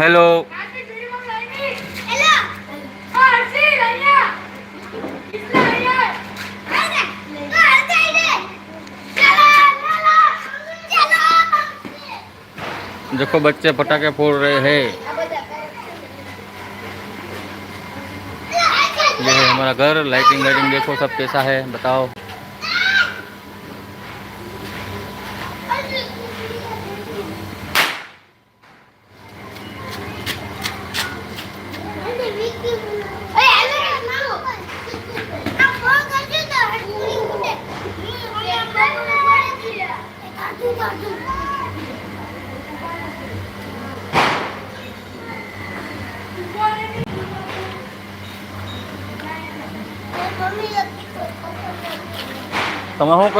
Hello देखो, बच्चे पटाखे फोड़ रहे हैं। ये है हमारा घर। लाइटिंग वाइटिंग देखो सब कैसा है, बताओ।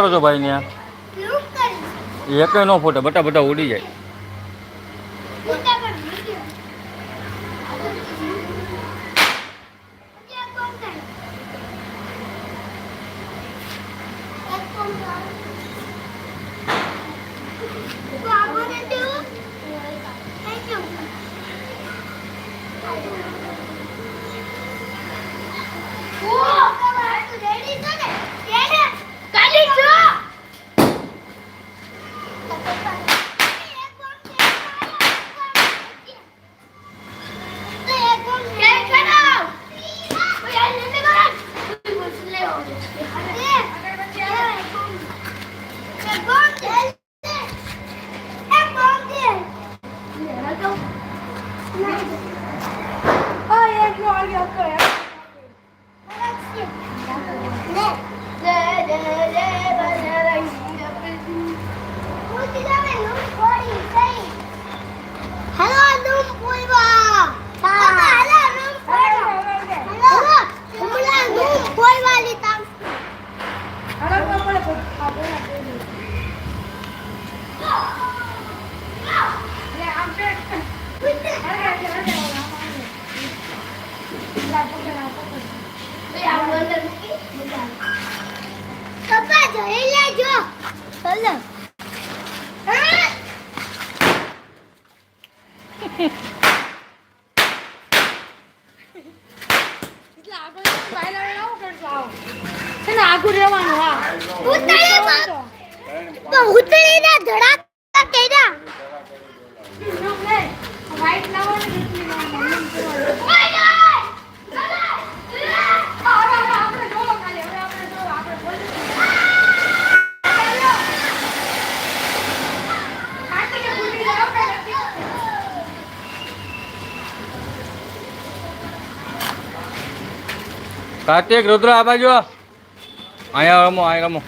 કરો છો ભાઈ ત્યાં એક નો ફોટો બટા બટા ઉડી જાય. કાર્તિક, રુદ્ર, આ બાજુ અહીંયા રમો અહીંયા રમો.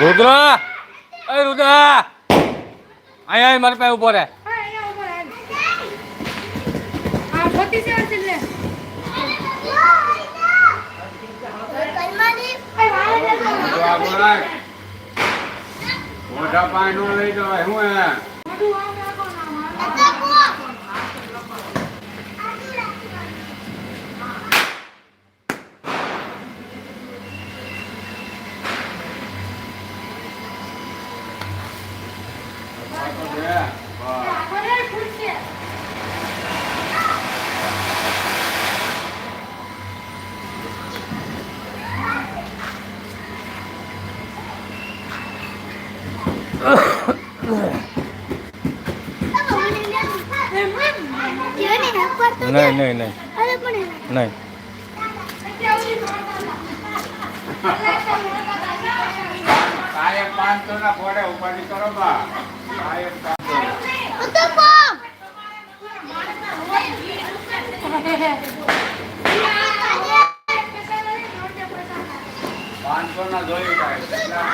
રુદ્ર! એ રુદ્ર! અહીંયા મારી પાસે ઊભો રહે. મોટા પાણી લઈ જવાય. હું? નહીં નહીં નહીં. નહીં કાયમ પાંચસો ના ફોડે ઉપાડી કરો બા કાયમ પાંચસો ના. પાંચસો ના જોયું કાંઈ. કેટલા?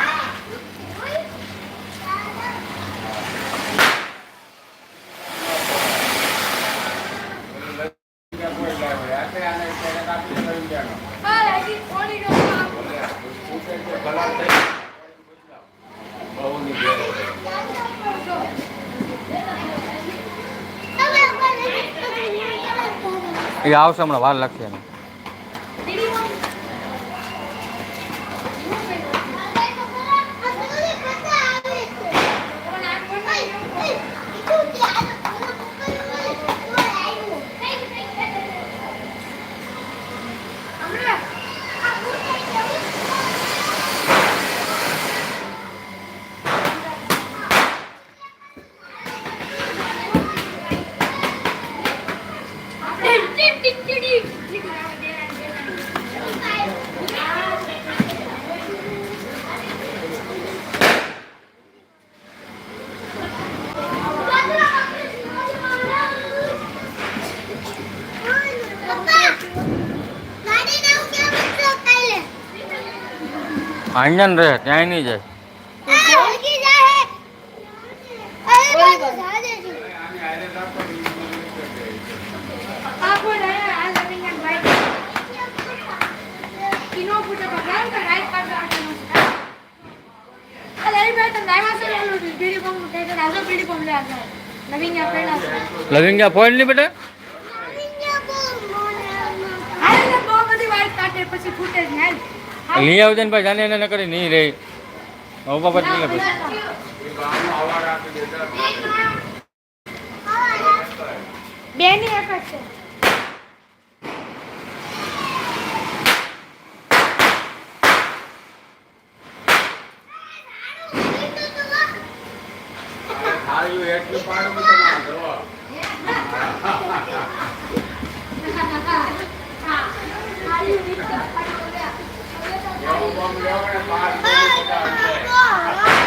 કોઈ લાવ્યો. રાત્રે આને ક્યારેક આપી દઉં ત્યાંનો. પૂછે છે, ભલા થઈ. બહુ ની ઘેર. એ આવશે હમણાં વાર લાગશે એને. અહીંયા ને રહે ત્યાં નહીં જાય. લવિંગા ફોડ નહીં બેટા? પછી ફૂટે જ ને લઈ આવજે ને ભાઈ જાને એને કરી નહીં રહી ઊભા પછી લે પછી. ઈ ગામનો અવાજ આપી દેતા. બે ની એક જ છે થાળીઓ એટલું પાડું કે તમારે જોવો. એવું બમ લેવો ને પાંચ કોળી પચાસ રૂપિયા.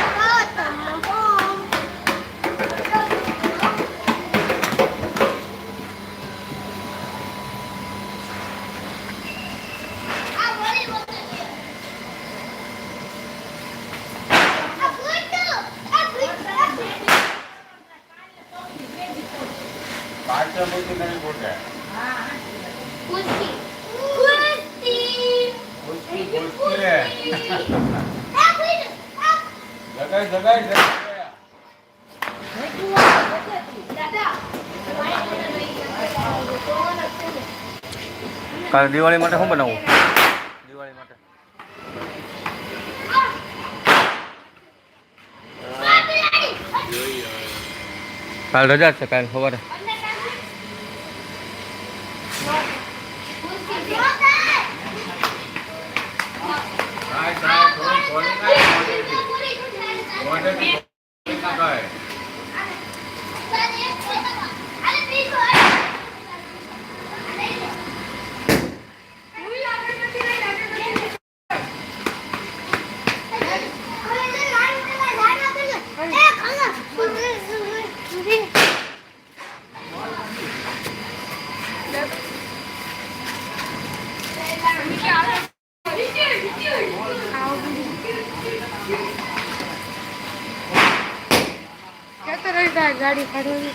પાંચસો મૂકી નહીં ફૂટે. કુસ્તી કુસ્તી, જગાઈ. કાલે દિવાળી માટે શું બનાવવું? દિવાળી માટે. કાલ રજા જ છે કાલ સવારે. Gracias. ગાડી નહીં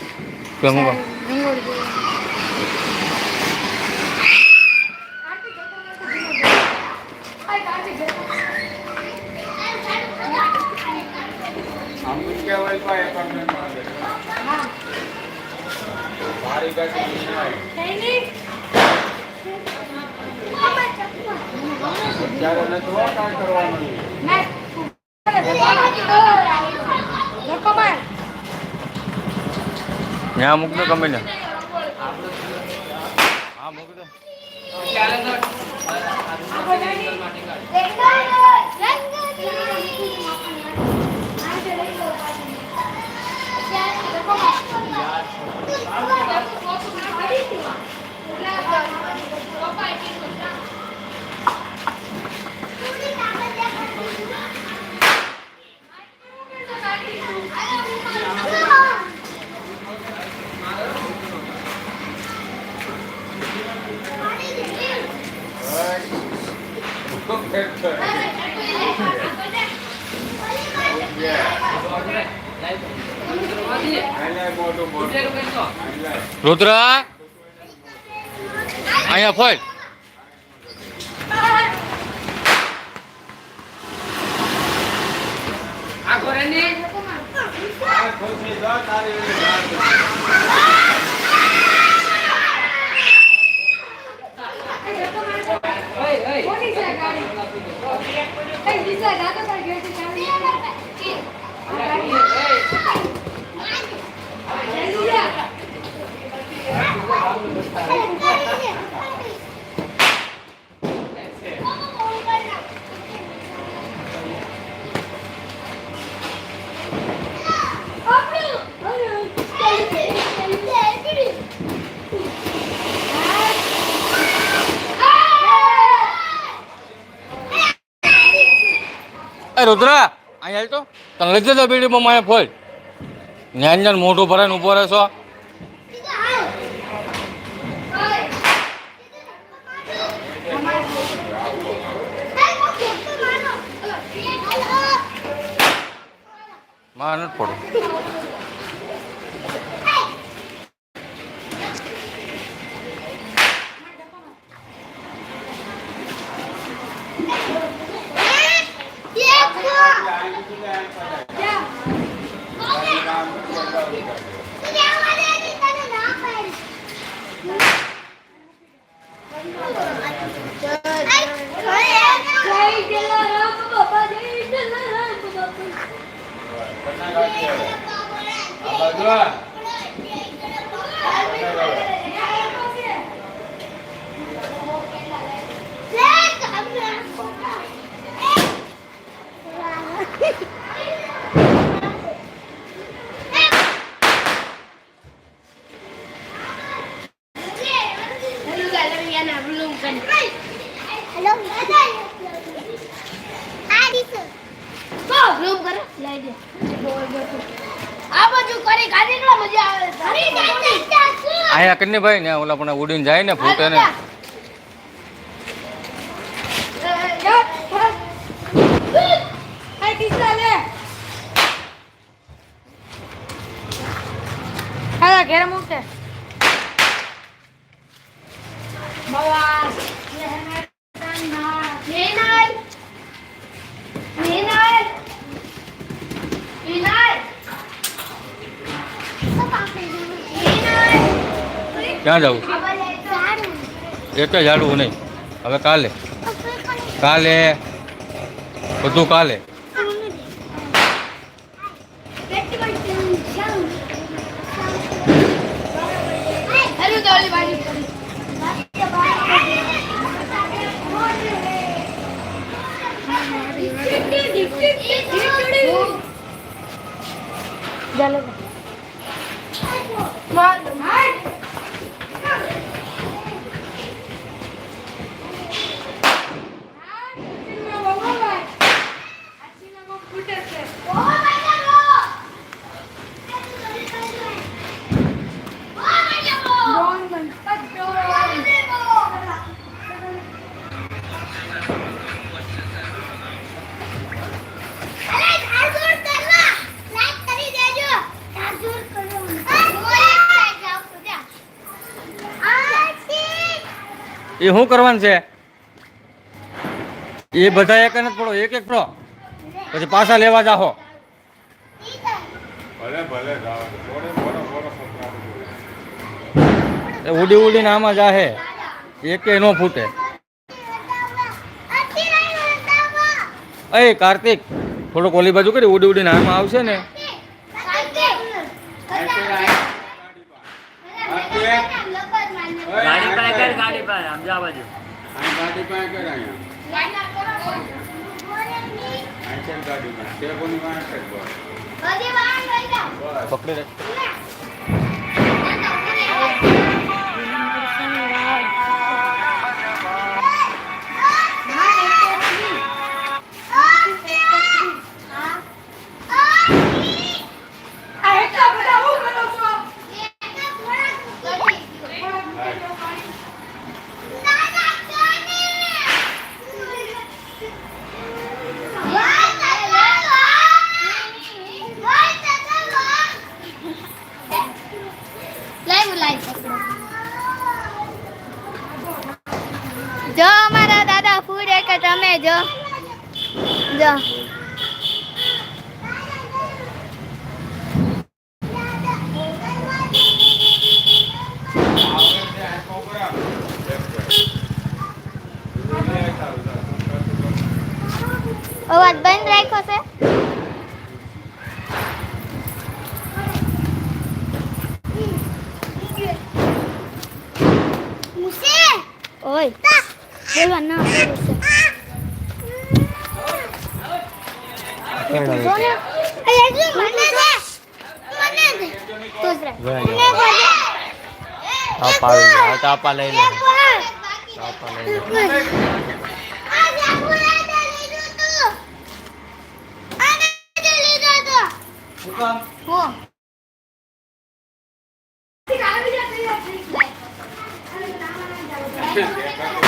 આવે. ત્યારે નથી કાંઈ કરવાનું. ધક્કો માર. ત્યાં મૂક દો ગમે ને હા મૂક દો ખૂબ ફેર છે. આને મોટું મોટું. આને. રુદ્રા અહીંયા આ ગાડી? એ દિશા, દાદા તારી ઘરેથી ચાવી આપી. જલ્દી જા. એ રુદ્રા. અહીંયા હાલ તો. તને લઈ જતો બીડીમાં મારે ફોલ ન્યાન ન્યાન મોઢું ભરાઈને ઊભો રહેશો. માં નથી પડો આને કીધું આને પડાય. તારું નામ બતાવી કાઢે. પન્ના ગાડી આવે. આ બાજુ આ. પન્ના ગાડી. હેલો આ દીસો રૂમ કરો લઈ દે આ બાજુ કરી ગાડી નો મજા આવે હરી જાય કરીને ભાઈ ને ઓલા પણ ઉડીને જાય ને ફૂટે ને. ઘેર મૂકે. ક્યાં જવું? એક જ ઝાડવું નહીં. હવે કાલે. કાલે. બધું કાલે. હેલો દોલી બાજુ ચાલો. અરે આ જોર કરવા લાઈક કરી દેજો એ શું કરવાનું છે? એ બધા એક જ પડો એક એક પડો પછી પાછા લેવા જાહો. ઉડી ઉડીને આમાં જાહે. એકે નો ફૂટે. એ કાર્તિક થોડુંક ઓલી બાજુ કરી ઉડી ઉડીને આમાં આવશે ને. ગાડી પર કર ગાડી પર આમ જા બાજુ ગાડી કર અહીંયા. ને ગાડી પાસે કર. બસ. પકડી રાખ. જો અમારા દાદા ફૂડ કે તમે જો. જો આવે છે આ છોકરા. લે તારું તારું. અવાજ બંધ રાખ્યો છે ઓય બોલવા ના બોલું તાપા આવી ગયા તાપા લઈ લે તાપા લઈ લે Thank કામ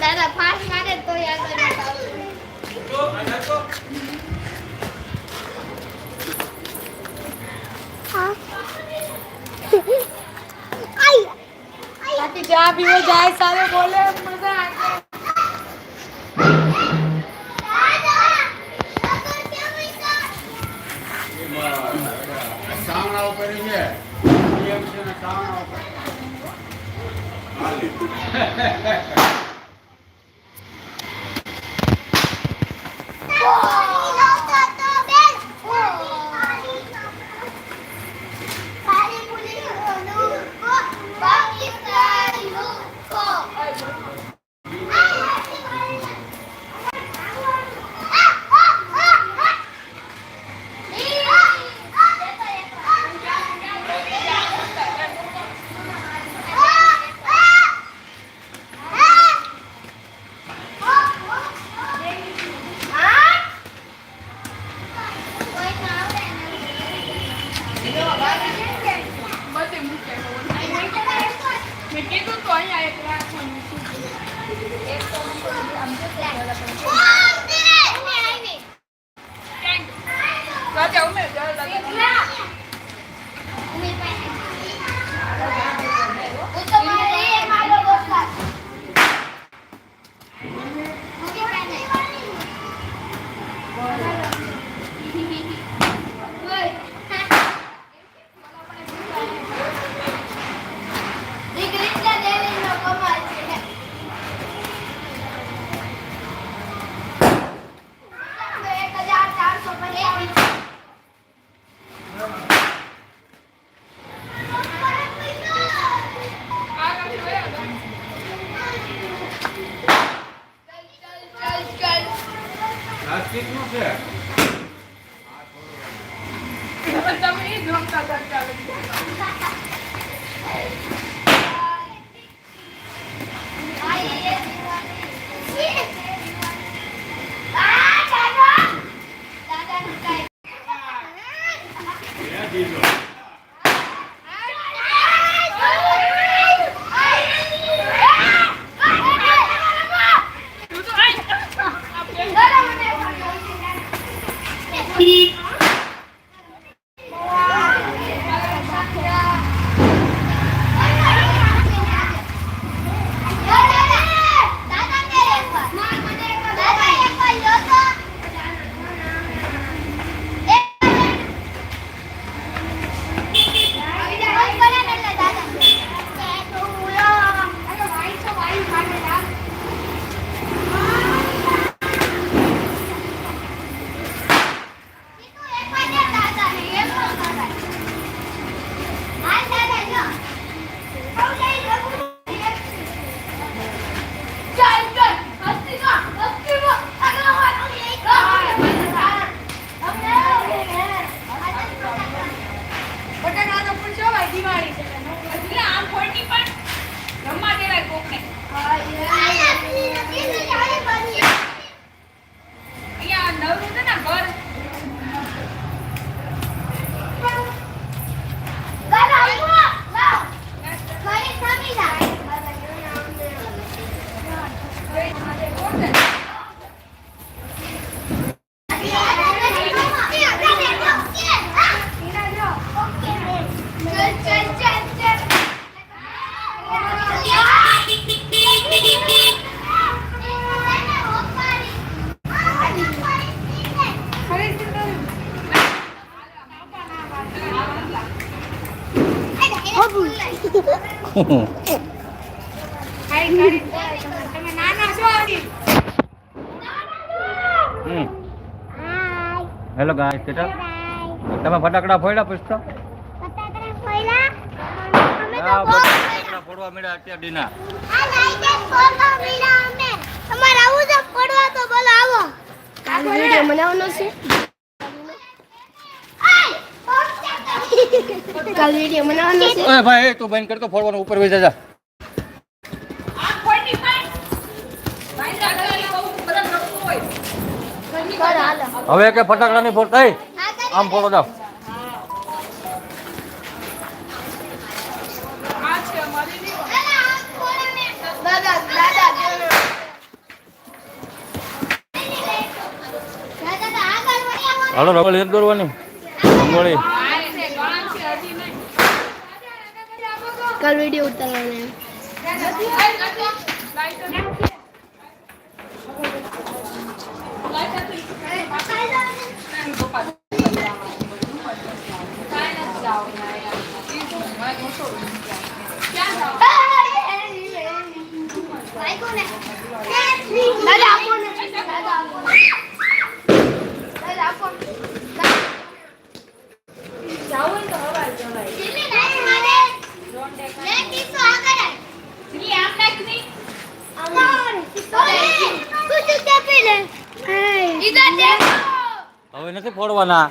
દાદા ફાસ મારે તો બાકી ચા પીવો જાય સામે બોલે મજા આવે. સાવણા ઉપર છે శ్రావణ બેટા તમે ફટાકડા ફોડ્યા પછી તો? ફટાકડા ફોડવા મળ્યા અત્યાર દીના. છે. કાલ વીડિયો ભાઈ તું બંધ કરતો ફોડવાનો ઉપર વઈ જા. હવે કે ફટાકડાની ફોડ થઈ આમ ફોડો જાઓ. હાલો રંગોળી એક દોરવાની. રંગોળી કાલ વીડિયો ઉતારવાનો Là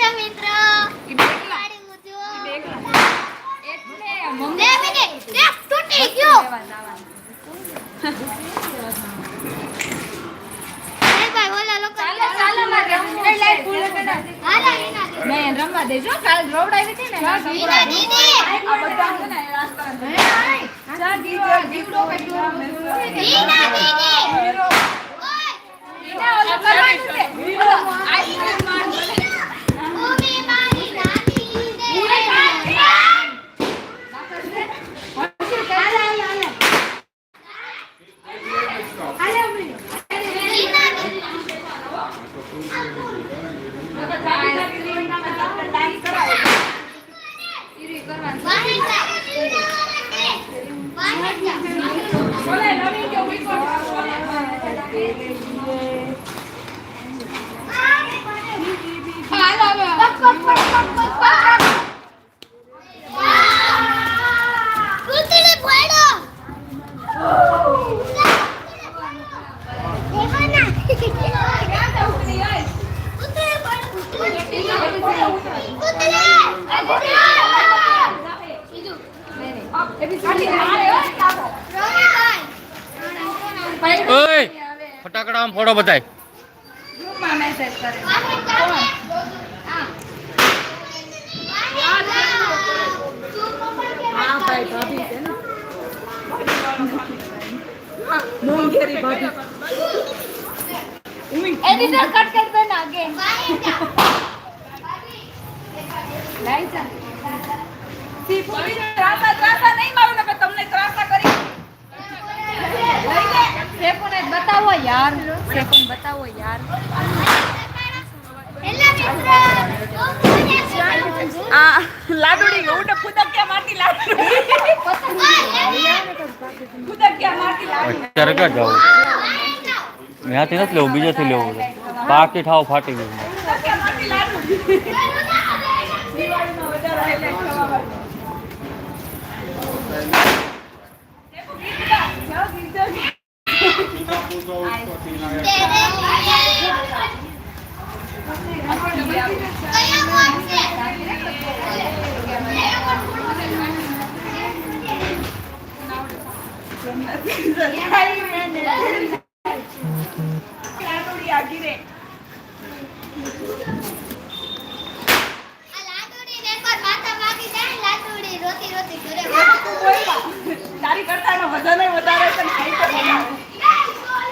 છે મિત્રો? બે મિનિટ. તૂટી ગયો. મેં રમવા દેજો કાલ રોવડાવી હતી ને દીદી. બહાર જા ઓલે ઓય ફટાકડા આમ ફોડો બધાય ગ્રુપમાં મેસેજ કરે હા ભાઈ ભાભી છે ને મોંઘેરી ભાભી એડિટર કટ કર દે ના આગે લાઈ જા સી પૂરી ત્રાસા ત્રાસા નહીં મારું ને તમને ત્રાસા કરી. લઈ લે સેફોને બતાવો યાર. સેફોન બતાવો યાર. આ લાડુડી ઉઠે ફુદક્યા મારતી લાડુડી. ફુદક્યા મારતી લાડુડી. અત્યારે જાવ ત્યાંથી નથી લેવું બીજેથી લેવું પાકી ઠાવ ફાટી ગયું ફુદક્યા મારતી લાડુડી દિવાળીમાં વધારે highlight થવા માટે. સેફુ ગીત ગા. જાઓ ગીત ગાઓ. લાડુડી આ ગીરે. રોતી રોતી ઘરે તું બોલ બા. તારી કરતા વધારે વધારે